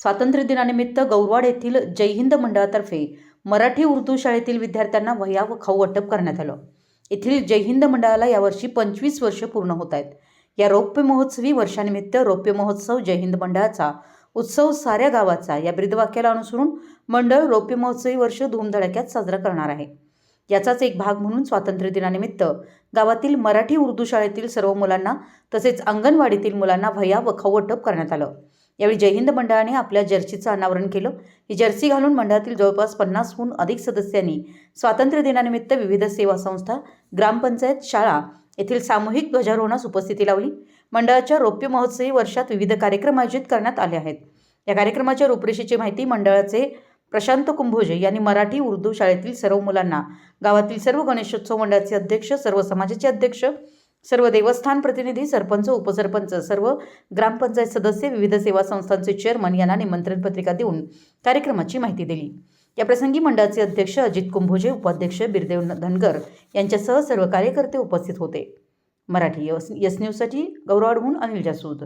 स्वातंत्र्य दिनानिमित्त गौरवाड येथील जयहिंद मंडळातर्फे मराठी उर्दू शाळेतील विद्यार्थ्यांना वह्या व खाऊ वाटप करण्यात आलं. येथील जयहिंद मंडळाला यावर्षी पंचवीस वर्ष पूर्ण होत आहेत. या रौप्य महोत्सवी वर्षानिमित्त रौप्य महोत्सव जयहिंद मंडळाचा उत्सव साऱ्या गावाचा या ब्रीदवाक्याला अनुसरून मंडळ रौप्य महोत्सवी वर्ष धूमधडाक्यात साजरा करणार आहे. याचाच एक भाग म्हणून स्वातंत्र्य दिनानिमित्त गावातील मराठी उर्दू शाळेतील सर्व मुलांना तसेच अंगणवाडीतील मुलांना वह्या व खाऊ वाटप करण्यात आलं. यावेळी जय हिंद मंडळाने आपल्या जर्सीचं अनावरण केलं. ही जर्सी घालून मंडळातील जवळपास पन्नासहून अधिक सदस्यांनी स्वातंत्र्य दिनानिमित्त विविध सेवा संस्था ग्रामपंचायत शाळा येथील सामूहिक ध्वजारोहणास उपस्थिती लावली. मंडळाच्या रौप्य महोत्सवी वर्षात विविध कार्यक्रम आयोजित करण्यात आले आहेत. या कार्यक्रमाच्या रूपरेषेची माहिती मंडळाचे प्रशांत कुंभोजे यांनी मराठी उर्दू शाळेतील सर्व मुलांना गावातील सर्व गणेशोत्सव मंडळाचे अध्यक्ष सर्व समाजाचे अध्यक्ष सर्व देवस्थान प्रतिनिधी सरपंच उपसरपंच सर्व ग्रामपंचायत सदस्य विविध सेवा संस्थांचे चेअरमन यांना निमंत्रण पत्रिका देऊन कार्यक्रमाची माहिती दिली. या प्रसंगी मंडळाचे अध्यक्ष अजित कुंभोजे उपाध्यक्ष बिरदेव धनगर यांच्यासह सर्व कार्यकर्ते उपस्थित होते. मराठी यस यस न्यूजसाठी गौरवाडहून अनिल जासूद.